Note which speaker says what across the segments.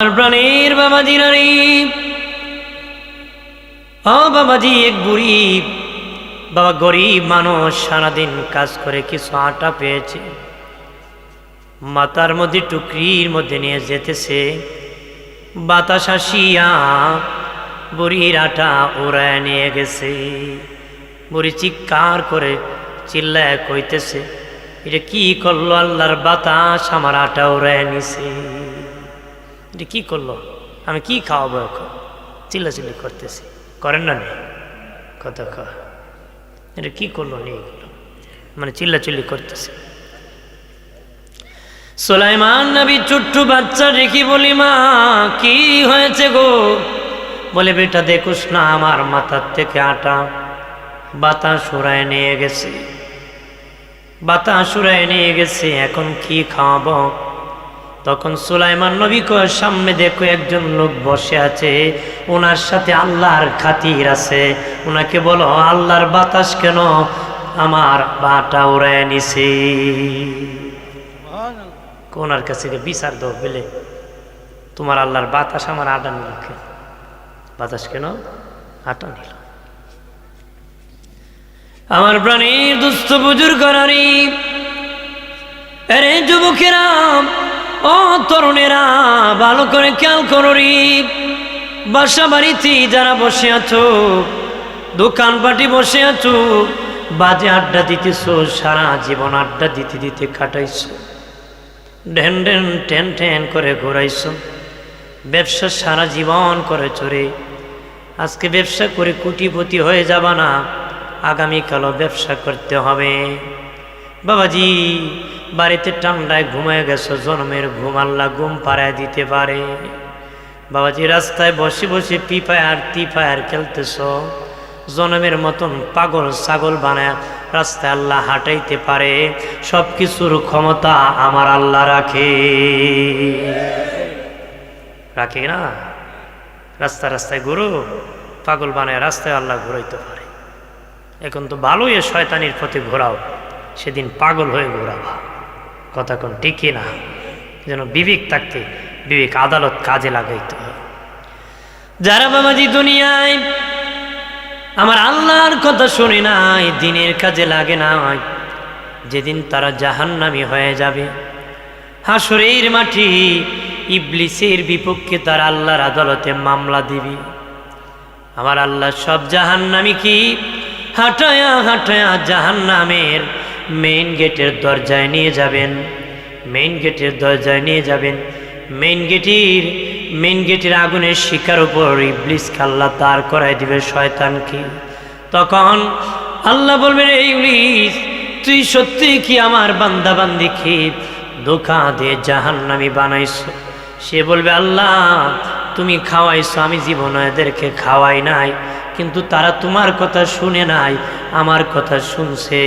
Speaker 1: আমার প্রাণের বাবাজি নারী। ও বাবাজি এক বুড়ি। বাবা গরিব মানুষ, সারাদিন কাজ করে কিছু আটা পেয়েছে। মাথার মধ্যে টুকরির মধ্যে নিয়ে যেতেছে। বাতাস আসিয়া বুড়ির আটা ওড়ায় নিয়ে গেছে। বুড়ি চিৎকার করে চিল্লায় কইতেছে, এটা কি করল আল্লাহর বাতাস? আমার আটা ওড়ায় নিছে। এটা কি করল? আমি কি খাওয়াবো এখন? চিল্লাচিল্লি করতেছি। করেন না নেই কত খাওয়া এটা কি করল নিয়ে গেল মানে চিল্লাচিল্লি করতেছে। সোলাইমান নবী ছোট্ট বাচ্চা রেখে বলি, মা, কি হয়েছে গো? বলে, বেটা, দেখুস না, আমার মাথার থেকে আটা বাতাস উড়ায় নিয়ে গেছে। বাতাস উড়ায় নিয়ে গেছে, এখন কি খাওয়াবো? তখন সুলাইমান নবী সামনে দেখো একজন লোক বসে আছে, ওনার সাথে আল্লাহর খাতির আছে। ওনাকে বলো, আল্লাহর বাতাস কেন আমার বাটা উড়ায় নিছে? ওনার কাছে বিচার দাও, বলে, তোমার আল্লাহর বাতাস আমার আটা নিল বাতাস কেন? আটা নিল। আমার প্রাণীর দুস্থ বুজুর্গ নারী আরে যুবকেরা ও তরুণেরা, ভালো করে খেয়াল কররি বাসা বাড়িতে যারা বসে আছো দোকানপাটি বসে আছো, বাজে আড্ডা দিতেছ, সারা জীবন আড্ডা দিতে দিতে কাটাইছো। ঢেন ঢেন টেন ঠেন করে ঘোরাইছো। ব্যবসা সারা জীবন করে চড়ে আজকে ব্যবসা করে কুটিপতি হয়ে যাবা না, আগামীকালও ব্যবসা করতে হবে। বাবাজি বাড়িতে ঠান্ডায় ঘুমায় গেছো, জন্মের ঘুম আল্লাহ ঘুম পাড়ায় দিতে পারে। বাবাজি, রাস্তায় বসে বসে পিপায়ার টিপায়ার খেলতেছ, জনমের মতন পাগল ছাগল বানায় রাস্তায় আল্লাহ হাঁটাইতে পারে। সব কিছুর ক্ষমতা আমার আল্লাহ রাখে। রাখে না? রাস্তা রাস্তায় ঘুরো, পাগল বানায় রাস্তায় আল্লাহ ঘুরাইতে পারে। এখন তো ভালোই শয়তানির প্রতি ঘোরাও, সেদিন পাগল হয়ে ঘোরাবা। কথা কোন টিকি না? যেন বিবেক থাকতে বিবেক আদালত কাজে লাগাইতে হয়। যারা বাবাজি দুনিয়ায়, আমার আল্লাহর কথা শুনে নাই, দিনের কাজে লাগে নাই, যেদিন তারা জাহান্নামি হয়ে যাবে। হাসরের মাটি ইবলিসের বিপক্ষে তারা আল্লাহর আদালতে মামলা দিবি। আমার আল্লাহ সব জাহান্নামি কি? হাঁটায়া হাঁটায়া জাহান্নামের মেইন গেটের দরজায় নিয়ে যাবেন। মেইন গেটের দরজায় নিয়ে যাবেন। মেইন গেটের মেইন গেটের আগুনের শিকার উপর ইবলিস আল্লাহ তার করাই দিবে শয়তানকে। তখন আল্লাহ বলবেন, এই ইবলিস, তুই সত্যি কি আমার বান্দা বান্দিকে ধোকা দিয়ে জাহান্নামি বানাইছো? সে বলবে, আল্লাহ, তুমি খাওয়াইছো, আমি জীবন এদেরকে খাওয়াই নাই। কিন্তু তারা তোমার কথা শুনে নাই, আমার কথা শুনছে।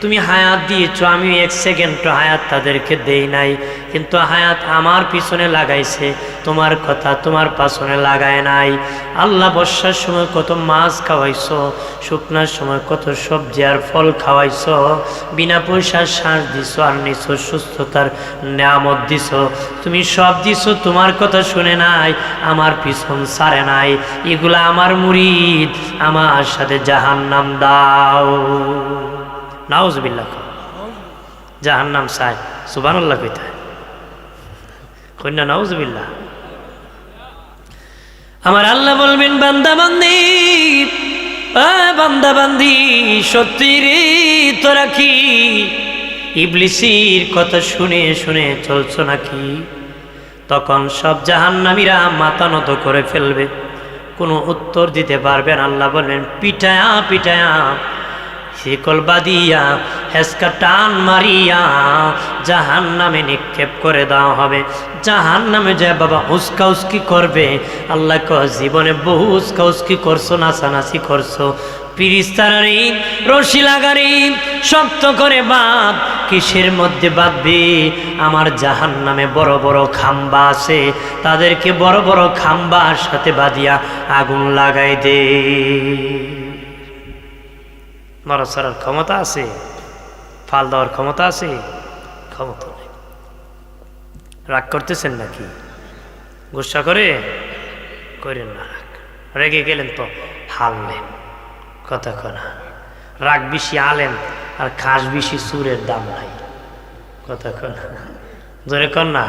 Speaker 1: তুমি হায়াত দিয়েছ আমি এক সেকেন্ড হায়াত তাদেরকে দেই নাই। কিন্তু হায়াত আমার পিছনে লাগাইছে তোমার কথা তোমার পাছনে লাগায় নাই। আল্লাহ বর্ষার সময় কত মাছ খাওয়াইছ, শুকনার সময় কত সবজি আর ফল খাওয়াইছ, বিনা পয়সার শ্বাস দিছ আর নিছ, সুস্থতার নিয়ামত দিছ। তুমি সব দিছ, তোমার কথা শুনে নাই, আমার পিছন সারে নাই। এগুলা আমার মুরিদ, আমার সাথে জাহান নাম দাও। নাউজবিল্লা জাহান নাম সাই কইতে কন্যা নাউজবিল্লা আমার আল্লাহ বলবেন, বান্দা বান্দি বান্দা বান্দি, সত্যি রে তোরা কি? ইবলিসির কথা শুনে শুনে চলছো নাকি? তখন সব জাহান্নামীরা মাথা নত করে ফেলবে। কোনো উত্তর দিতে পারবেন আল্লাহ বলবেন পিটায়া পিটায়া, শিকল বাদিয়া হেসকা টান মারিয়া জাহান নামে নিক্ষেপ করে দেওয়া হবে। জাহান নামে যে বাবা উস্কা উস্কি করবে, আল্লাহ ক জীবনে বহু উস্কা উস্কি করছ, নাচানাচি করছ। পিরিস্তারি রশি লাগারি শক্ত করে বাঁধ, কিসের মধ্যে বাঁধবে? আমার জাহান নামে বড় বড় খাম্বা আছে, তাদেরকে বড় বড় খাম্বার সাথে বাঁধিয়া আগুন লাগাই দে। মারা নড়াচড়ার ক্ষমতা আছে? ফাল দেওয়ার ক্ষমতা আছে? ক্ষমতা নেই। রাগ করতেছেন নাকি? গুসা করে? করেন না রাগ। রেগে গেলেন তো হারলেন কথা কনা। রাগ বেশি আলেন, আর খাস বেশি সুরের দাম নাই। কথা কনা। জোরে কর না।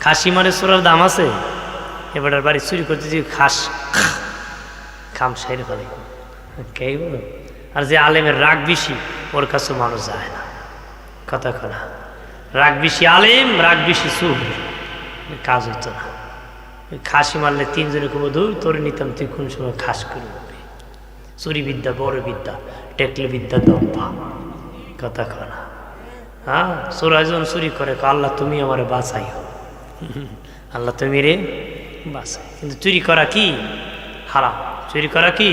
Speaker 1: খাসি মানে সুরের দাম আছে? এবার বাড়ি চুরি করতে যে খাস খাম সাইরে ফেলে। কে বলো? আর যে আলেমের রাগ বেশি, ওর কাছে মানুষ যায় না। কথা কনা রাগ বেশি আলেম, রাগ বেশি সুর কাজ হইতো না। খাসি মারলে তিনজনে খুব দূর তোরে নিতাম, তুই কোন সময় খাস করে চুরি বিদ্যা, বড় বিদ্যা, টেকলে বিদ্যা, দম্পা। কথা কনা হ্যাঁ চোরাজন চুরি করে আল্লাহ, তুমি আমারে বাঁচাইও। আল্লাহ, তুমি রে বাঁচাই কিন্তু চুরি করা কি? হারাম। চুরি করা কি?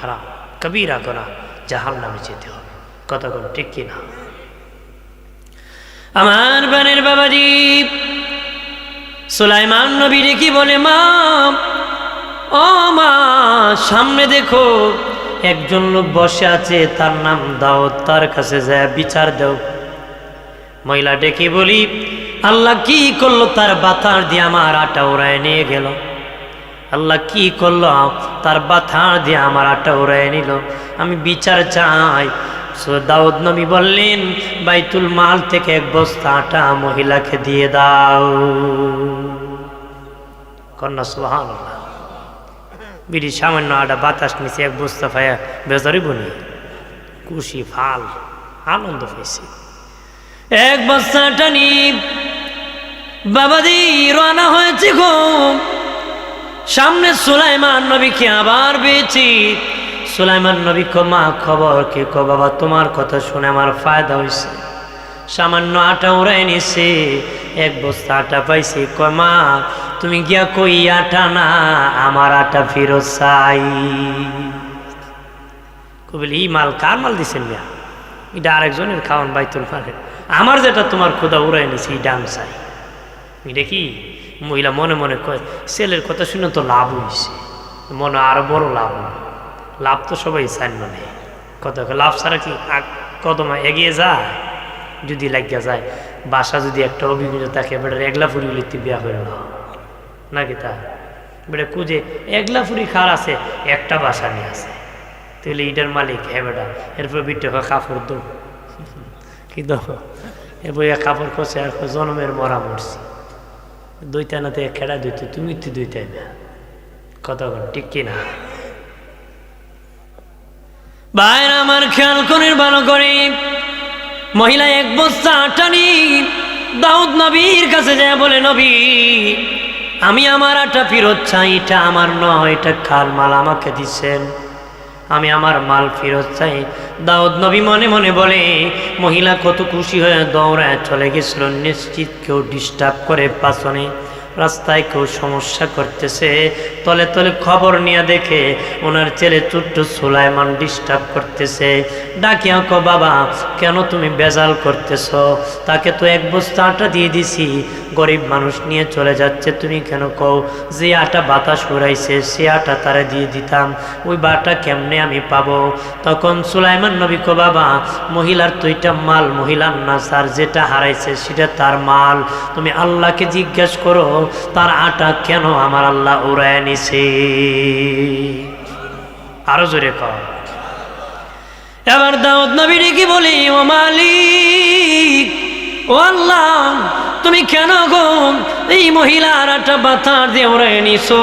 Speaker 1: হারাম। কবিরা করা জাহাল নামে যেতে হবে। কোন ঠিক কি না? আমার বানের বাবাজি, সুলাইমান নবী কি বলে, মা, ও মা, সামনে দেখো, একজন লোক বসে আছে, তার নাম দাও তার কাছে যায়, বিচার দাও। মহিলা ডেকে বলি, আল্লাহ কি করল? তার বাতার দিয়ে আমার আটা ওড়ায় নিয়ে গেল। আল্লাহ কি করল? তার বাথার দিয়ে আমার আটা উড়াই নিল। আমি বিচার চাই। দাউদ নবী বললেন, বাইতুল মাল থেকে এক বস্তা আটা মহিলাকে দিয়ে দাও। কন্যা সুহান বিড়ি সামান্য আটা বাতাস নিচে এক বস্তা ফায়া বেজারি বনি। খুশি ফাল, আনন্দ পেয়েছি। এক বস্তা আটা নি বাবাদি রানা হয়েছে গো। সামনে সুলাইমান নবীকে আবার পেয়েছি। সুলাইমান নবী মা খবর কে কো, বাবা তোমার কথা শুনে আমার ফায়দা হয়েছে সামান্য আটা উড়াই নিছে, এক বস্তা আটা পাইছে। মা, তুমি গিয়া কই, আটা না, আমার আটা ফেরত চাই। কবিল ই মাল কার মাল দিছেন মিয়া? এটা আরেকজনের খাওয়ান বাইতুল মালে। আমার যেটা তোমার খোদা উড়াই নিছে এটা আমি চাই। এটা কি? মহিলা মনে মনে কয়, ছেলের কথা শুনে তো লাভ হয়েছে মনে আরও বড় লাভ লাভ তো সবাই চান মানে কত লাভ ছাড়া কি কদম এগিয়ে যায়? যদি লাগিয়া যায়, বাসা যদি একটা অভিজ্ঞতা থাকে, বেটার একলা ফুরি লিখতে বিয়া করে না নাকি তা? বেটা কুজে একলা ফুরি খার আছে, একটা বাসা নিয়ে আছে। তাহলে ইটার মালিক হ্যাঁ বেটা, এরপর বিটে কাপড় দো কি দো এ বইয়া কাপড় কষে আর জনমের মরা মরছি। দুইটা না থেকে খেড়া দুইতে তুমি তো দুইটাই না। বল ঠিক কি না বাইর আমার খেয়াল করে ভালো করে। মহিলা এক বস্তা আটানি দাউদ নবীর কাছে যায় বলে, নবী, আমি আমার আটা ফেরত চাই, এটা আমার নয়, এটা খাল মাল আমাকে দিচ্ছেন। আমি আমার মাল ফেরত চাই দাউদ নবী মনে মনে বলে, মহিলা কত খুশি হয়ে দৌড়ায়, চলে গেছিল, নিশ্চিত কেউ ডিস্টার্ব করে পাশনে রাস্তায় কেউ সমস্যা করতেছে। তলে তলে খবর নিয়ে দেখে ওনার ছেলে ছোট্ট সুলাইমান ডিস্টার্ব করতেছে। ডাকিয়া কো বাবা, কেন তুমি বেজাল করতেছ? তাকে তো এক বস্তা আটা দিয়ে দিছি। গরিব মানুষ নিয়ে চলে যাচ্ছে। তুমি কেন কও? যে আটা বাতাস উড়াইছে, সে আটা তারা দিয়ে দিতাম। ওই বাটা কেমনে আমি পাবো? তখন সুলাইমান নবী কো, বাবা, মহিলার তো এটা মাল, মহিলার না স্যার যেটা হারাইছে সেটা তার মাল। তুমি আল্লাহকে জিজ্ঞেস করো, তার আটা কেন আমার আল্লাহ উড়ায় নিছে? আরও জোরে কর এবার দাউদ নবী কি বলি, ও মালিক, ও আল্লাহ তুমি কেন গো? এই মহিলার একটা বাতার দিয়ে নিছো।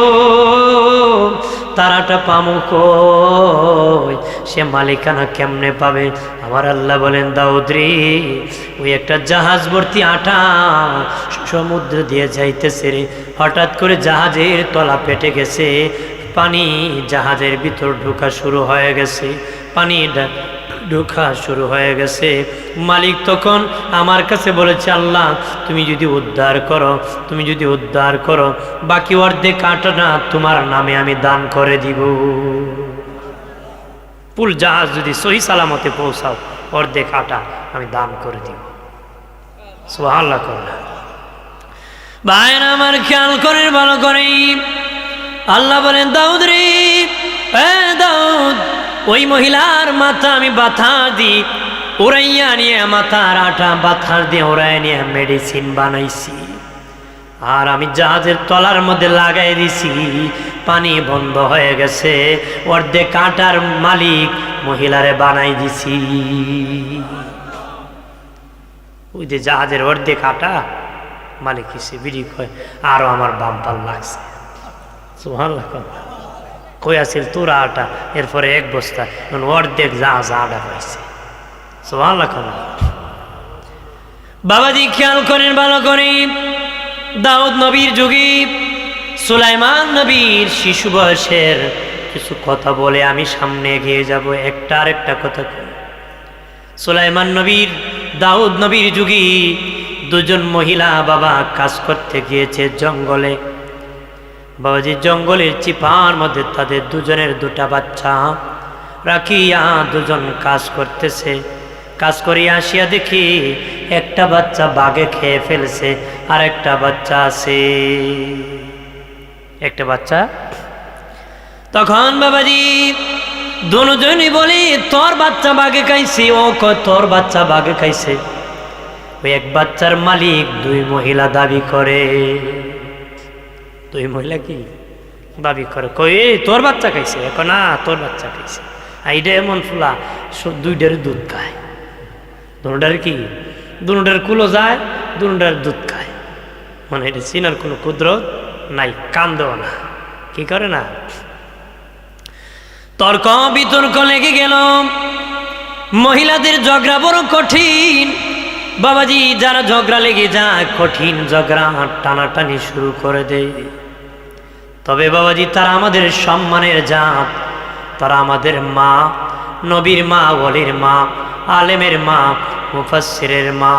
Speaker 1: তারাটা পামু কই? সে মালিকানা কেমনে পাবে? আমার আল্লাহ বলেন, দাউদ্রি, ওই একটা জাহাজ ভর্তি আটা সমুদ্র দিয়ে যাইতেছে হঠাৎ করে জাহাজের তলা পেটে গেছে। পানি জাহাজের ভিতর ঢোকা শুরু হয়ে গেছে। পানি ঢোকা শুরু হয়ে গেছে। মালিক তখন আমার কাছে বলেছে, আল্লাহ, তুমি যদি উদ্ধার করো, তুমি যদি উদ্ধার করো, বাকি অর্ধেক কাটা না তোমার নামে আমি দান করে দিব। পুল জাহাজ যদি সহি সালামতে পৌঁছাও, অর্ধেক আটা আমি দান করে দিব। সোহাল্লা করলাম ভাইয়ের, আমার খেয়াল করে ভালো করে আল্লাহ বলেন, দাউদ রে দাউদ ওই মহিলার মাথা আমি বাথা দি উড়াইয়া নিয়ে মাথার আটা বাথার দিয়ে উড়াই নিয়ে মেডিসিন বানাইছি। আর আমি জাহাজের তলার মধ্যে লাগাই দিছি, পানি বন্ধ হয়ে গেছে, অর্ধেক কাঁটার মালিক মহিলারে বানাই দিছি। ওই যে জাহাজের অর্ধেক কাঁটা মালিক হিসেবে বিড়ি কয় আরও আমার বাম্পার লাগছে। সুহান কই আছিল, তোরা আটা? এরপরে এক বস্তা, এখন অর্ধেক জাহাজ আটা পাইছে। বাবাজি খেয়াল করেন, ভালো করে। দাউদ নবীর যুগে সুলাইমান নবীর শিশু বয়সের কিছু কথা বলে আমি সামনে এগিয়ে যাব, একটা আর একটা কথা। সুলাইমান নবীর, দাউদ নবীর যুগে দুজন মহিলা বাবা কাজ করতে গিয়েছে জঙ্গলে। বাবাজি জঙ্গলের চিপার মধ্যে তাদের দুজনের দুটা বাচ্চা রাখিয়া দুজন কাজ করতেছে। কাজ করিয়া আসিয়া দেখি একটা বাচ্চা বাঘে খেয়ে ফেলছে আর একটা বাচ্চা আছে। একটা বাচ্চা? তখন বাবাজি দুজনই বলি, তোর বাচ্চা বাঘে খাইছে, ও তোর বাচ্চা বাঘে খাইছে। ওই এক বাচ্চার মালিক দুই মহিলা দাবি করে। দুই মহিলা কি? দাবি করে, কই, এই, তোর বাচ্চা খাইছে? এখন না, তোর বাচ্চা খাইছে। এইটা এমন ফুলা দুইটার দুধ খায়। দুটার কি? দুটার কুলো যায় দুটার দুধ খায়। মানে এটা চিনার কোনো কুদরত নাই কান্দেও না। কি করে না? তর্ক বিতর্ক লেগে গেল। মহিলাদের ঝগড়া বড় কঠিন। বাবাজি, যারা ঝগড়া লেগে যায়, কঠিন ঝগড়া টানাটানি শুরু করে দেয়। তবে বাবাজি, তারা আমাদের সম্মানের জাত। তারা আমাদের মা, নবীর মা বলির মা, আলেমের মা মুফাসিরের মা,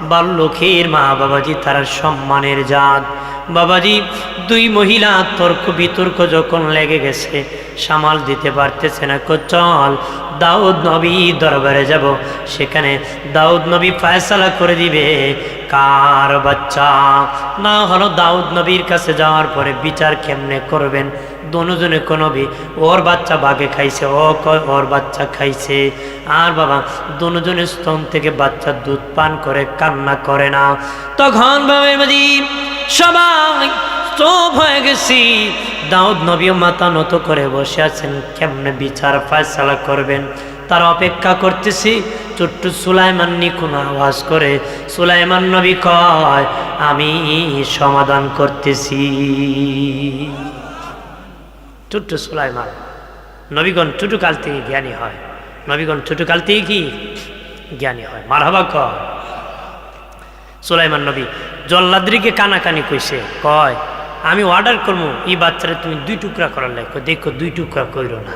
Speaker 1: বাল্লুখীর মা, বাবাজি, তারা সম্মানের জাত। বাবাজি, দুই মহিলা তর্ক বিতর্ক যখন লেগে গেছে, সামাল দিতে পারতেছে না। চল দাউদ নবী দরবারে যাব, সেখানে দাউদ নবী ফায়সালা করে দিবে, কার বাচ্চা? না হলো দাউদ নবীর কাছে যাওয়ার পরে বিচার কেমনে করবেন? দুজনে নবী, ওর বাচ্চা বাঘে খাইছে, ও কয়, ওর বাচ্চা খাইছে। আর বাবা দুজনের স্তন থেকে বাচ্চা দুধ পান করে, কান্না করে না। তখন বাবা সবাই চোপ হয়ে গেছি। দাউদ নবীও মাথা নত করে বসে আছেন, কেমনে বিচার ফায়সালা করবেন? তার অপেক্ষা করতেছি ছোট্ট সুলাইমান নিখুন আওয়াজ করে, সুলাইমান নবী কয়, আমি সমাধান করতেছি। ছোট্ট সুলাইমান, নবীগণ ছোটকাল থেকে জ্ঞানী হয়। নবীগণ ছোটকাল থেকে কি? জ্ঞানী হয়। মারহাবা কয়, সুলাইমান নবী, জল্লাদ্রিকে কানাকানি কইছে, কয় আমি অর্ডার করব এই বাচ্চারা তুমি দুই টুকরা করার লাগে দেখো দুই টুকরা কইরো না।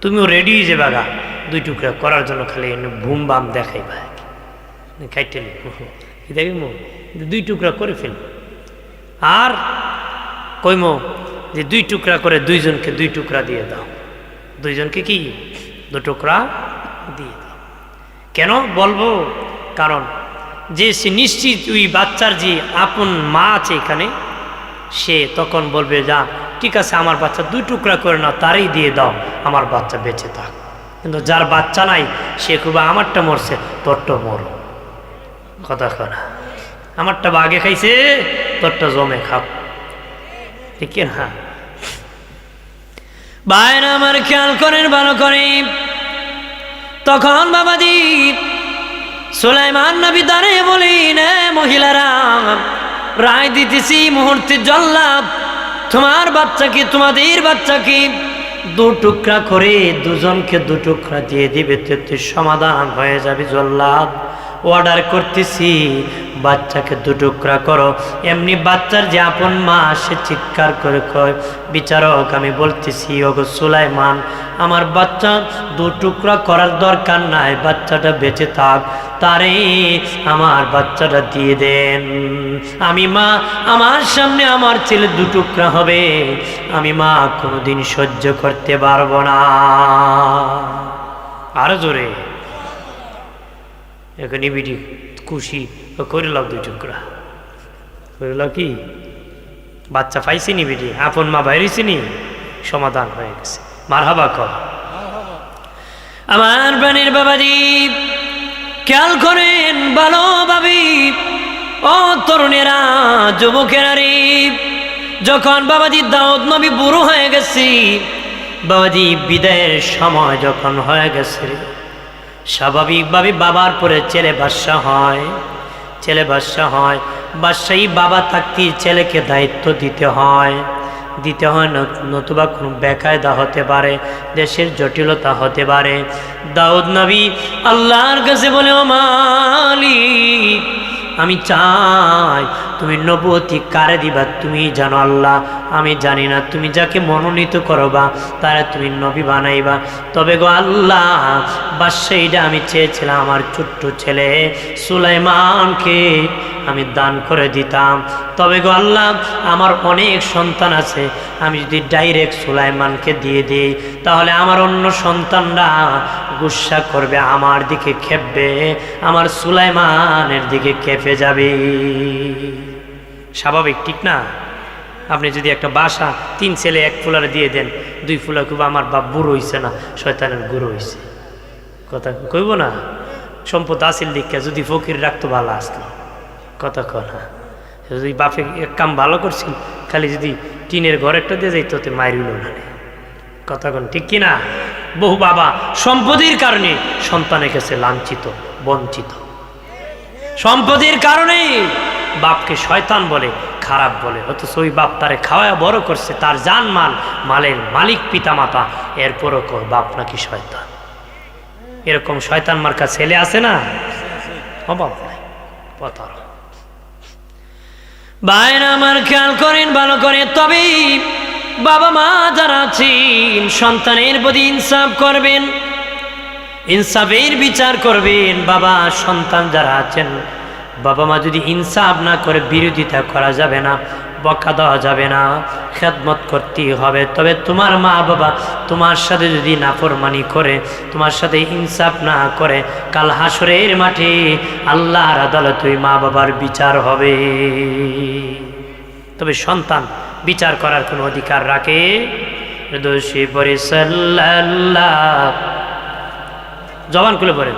Speaker 1: তুমিও রেডি হয়ে যাবে দুই টুকরা করার জন্য খালি এনে ভুম বাম দেখাই খাইতে কি দেখব দুই টুকরা করে ফেল আর কইমো যে দুই টুকরা করে দুইজনকে দুই টুকরা দিয়ে দাও। দুইজনকে কি? দু টুকরা দিয়ে দাও। কেন? বলব, কারণ যে সে নিশ্চিত ওই বাচ্চার যে আপন মা আছে এখানে সে তখন বলবে, যা, ঠিক আছে, আমার বাচ্চা দুই টুকরা করে না তারই দিয়ে দাও, আমার বাচ্চা বেঁচে থাক। কিন্তু যার বাচ্চা নাই, সে খুব আমারটা মরছে, তোরটা মর। কথা কনা আমারটা বাগে খাইছে, তোরটা জমে খাও ঠিক না? বাইরে আমার খেয়াল করেন, ভালো করে। তখন বাবাজি সুলাইমান নবী দাঁড়িয়ে বলিন মহিলারা রায় দিতেছি, মুহূর্তে জল্লাভ তোমার বাচ্চাকে তোমাদের বাচ্চাকে দু টুকরা করে দুজনকে দু টুকরা দিয়ে দিবে সমাধান হয়ে যাবে জল্লাভ অর্ডার করতেছি। বাচ্চাকে দু টুকরা করো। এমনি বাচ্চার যে আপন মা, সে চিৎকার করে কয়, বিচারক, আমি বলতেছি, ওগো সুলাইমান, আমার বাচ্চা দু টুকরা করার দরকার নাই, বাচ্চাটা বেঁচে থাক। তারে আমার বাচ্চাটা দিয়ে দেন। আমি মা, আমার সামনে আমার ছেলে দু টুকরা হবে। আমি মা, কোনোদিন সহ্য করতে পারব না। আরও জোরে। এখন ইবিডি খুশি করিলাম দুই টুকরা। করিল কি? বাচ্চা পাইছি নি বিডি আপন মা বাইরেছি নি? সমাধান হয়ে গেছে। মার হাবা কর। আমার প্রাণীর বাবাজি খেয়াল করেন ভালোভাবে ও তরুণেরা, যুবকেরা রে যখন বাবাজি দাউদ নবী বুড়ো হয়ে গেছি, বাবাজি বিদায়ের সময় যখন হয়ে গেছে স্বাভাবিকভাবে বাবার পরে ছেলে বাদশা হয়। ছেলে বাদশা হয়। বাদশাহী বাবা থাকতেই ছেলেকে দায়িত্ব দিতে হয়। দিতে হয় নত- নতুবা কোনো বেকায়দা হতে পারে, দেশের জটিলতা হতে পারে। দাউদ নবী আল্লাহর কাছে বলে, ও আমি চাই তুমি নবতী কারে দিবা তুমি জানো আল্লাহ আমি জানি না, তুমি যাকে মনোনীত করবা তারা তুমি নবী বানাইবা। তবে গো আল্লাহ বাদশাহীটা আমি চেয়েছিলাম আমার ছোট্ট ছেলে সুলাইমানকে আমি দান করে দিতাম। তবে গো আল্লাহ, আমার অনেক সন্তান আছে, আমি যদি ডাইরেক্ট সুলাইমানকে দিয়ে দিই, তাহলে আমার অন্য সন্তানরা গুসা করবে, আমার দিকে খেপবে, আমার সুলাইমানের দিকে খেপে যাবে। স্বাভাবিক, ঠিক না? আপনি যদি একটা বাসা, তিন ছেলে, এক ফুলারে দিয়ে দেন, দুই ফুলা খুব আমার বাপ বুড়ো হইছে না, শয়তানের গুরু হইছে। কথা কইব না? সম্পদ আসিল দিকে যদি ফকির রাখতো ভালো আসতো। কথা কথা যদি বাপে এক কাম ভালো করছিল, খালি যদি টিনের ঘর একটা দিয়ে যাইতো, তো মারিল না কথা কোন, ঠিক কিনা বহু বাবা সম্পদের কারণে সন্তানের কাছে লাঞ্ছিত, বঞ্চিত। সম্পদের কারণে বাপকে শয়তান বলে খারাপ বলে, অথচ ওই বাপ তারে খাওয়ায় বড় করছে, তার জান মাল, মালের মালিক পিতা মাতা এরপরও বাপ নাকি শয়তান। এরকম শয়তান মার্কা ছেলে আছে না? অভাব নাই পতার বাইরে আমার খেয়াল করেন, ভালো করে, তবে বাবা মা যারা আছেন, সন্তানের প্রতি ইনসাফ করবেন, ইনসাফের বিচার করবেন, বাবা সন্তান যারা আছেন বাবা মা যদি ইনসাফ না করে বিরোধিতা করা যাবে না, বকা দেওয়া যাবে না, খেদমত করতেই হবে। তবে তোমার মা বাবা তোমার সাথে যদি নাফরমানি করে, তোমার সাথে ইনসাফ না করে, কাল হাসরের মাঠে আল্লাহর আদালত মা বাবার বিচার হবে। তবে সন্তান, বিচার করার কোনো অধিকার রাখে? দোষী পরে সাল্লাল্লাহ। জবান খুলে পড়েন